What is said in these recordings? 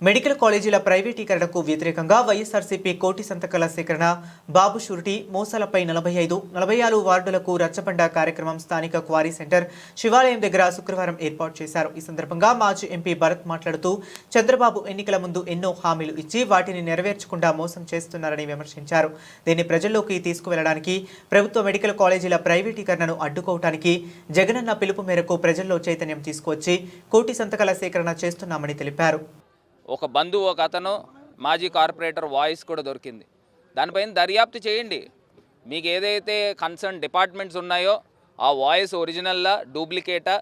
Medical కాలేజీల ప్రైవేటీకరణకు వ్యతిరేకంగా వైఎస్ఆర్సీపీ కోటి సంతకాల సేకరణ బాబు షూరిటీ మోసాలపై నలభై ఐదు నలభై ఆరు వార్డులకు రచ్చబండ కార్యక్రమం స్థానిక క్వారీ సెంటర్ శివాలయం దగ్గర శుక్రవారం ఏర్పాటు చేశారు. ఈ సందర్భంగా మాజీ ఎంపీ భరత్ మాట్లాడుతూ చంద్రబాబు ఎన్నికల ముందు ఎన్నో హామీలు ఇచ్చి వాటిని నెరవేర్చకుండా మోసం చేస్తున్నారని విమర్శించారు. దీన్ని ప్రజల్లోకి తీసుకువెళ్ళడానికి ప్రభుత్వ మెడికల్ కాలేజీల ప్రైవేటీకరణను అడ్డుకోవటానికి జగనన్న పిలుపు మేరకు ప్రజల్లో చైతన్యం తీసుకువచ్చి కోటి సంతకాల సేకరణ చేస్తున్నామని తెలిపారు. ఒక బంధువు ఒక అతను మాజీ కార్పొరేటర్ వాయిస్ కూడా దొరికింది. దానిపైన దర్యాప్తు చేయండి. మీకు ఏదైతే కన్సర్న్ డిపార్ట్మెంట్స్ ఉన్నాయో ఆ వాయిస్ ఒరిజినల్లా డూప్లికేటా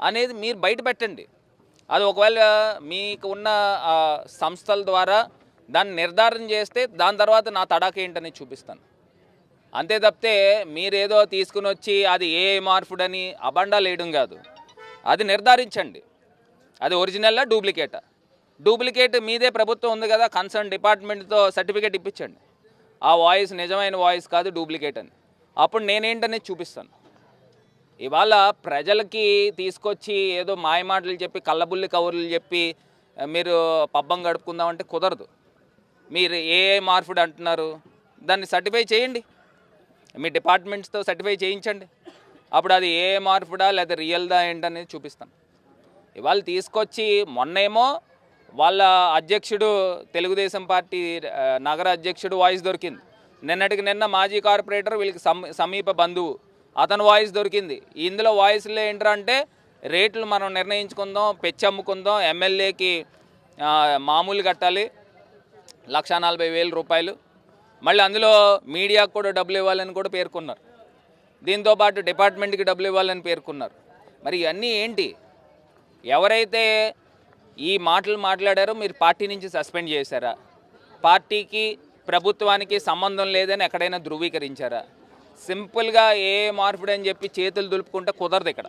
అనేది మీరు బయట పెట్టండి. అది ఒకవేళ మీకు ఉన్న సంస్థల ద్వారా దాన్ని నిర్ధారణ చేస్తే దాని తర్వాత నా తడాక ఏంటని చూపిస్తాను. అంతే తప్పితే మీరేదో తీసుకుని వచ్చి అది ఏ మార్పుడని అబండాలు వేయడం కాదు. అది నిర్ధారించండి. అది ఒరిజినల్లా డూప్లికేటా. డూప్లికేట్ మీదే ప్రభుత్వం ఉంది కదా కన్సర్న్ డిపార్ట్మెంట్తో సర్టిఫికేట్ ఇప్పించండి. ఆ వాయిస్ నిజమైన వాయిస్ కాదు డూప్లికేట్ అని. అప్పుడు నేనేంటనేది చూపిస్తాను. ఇవాళ ప్రజలకి తీసుకొచ్చి ఏదో మాయమాటలు చెప్పి కళ్ళబుల్లి కవర్లు చెప్పి మీరు పబ్బం గడుపుకుందామంటే కుదరదు. మీరు ఏ మార్ఫుడ్ మార్పుడు అంటున్నారు? దాన్ని సర్టిఫై చేయండి. మీ డిపార్ట్మెంట్స్తో సర్టిఫై చేయించండి. అప్పుడు అది ఏ మార్పుడా లేదా రియల్దా ఏంటనేది చూపిస్తాను. ఇవాళ తీసుకొచ్చి మొన్నేమో వాళ్ళ అధ్యక్షుడు తెలుగుదేశం పార్టీ నగర అధ్యక్షుడు వాయిస్ దొరికింది. నిన్నటికి నిన్న మాజీ కార్పొరేటర్ వీళ్ళకి సమీప బంధువు అతని వాయిస్ దొరికింది. ఇందులో వాయిస్లో ఏంటంటే రేట్లు మనం నిర్ణయించుకుందాం పెచ్చమ్ముకుందాం ఎమ్మెల్యేకి మామూలు కట్టాలి లక్ష నలభై వేల రూపాయలు. మళ్ళీ అందులో మీడియాకు కూడా డబ్బులు ఇవ్వాలని కూడా పేర్కొన్నారు. దీంతో పాటు డిపార్ట్మెంట్కి డబ్బులు ఇవ్వాలని పేర్కొన్నారు. మరి ఇవన్నీ ఏంటి? ఎవరైతే ఈ మాటలు మాట్లాడారు మీరు పార్టీ నుంచి సస్పెండ్ చేశారా? పార్టీకి ప్రభుత్వానికి సంబంధం లేదని ఎక్కడైనా ధృవీకరించారా? సింపుల్గా ఏ మార్పుడు అని చెప్పి చేతులు దులుపుకుంటే కుదరదు ఇక్కడ.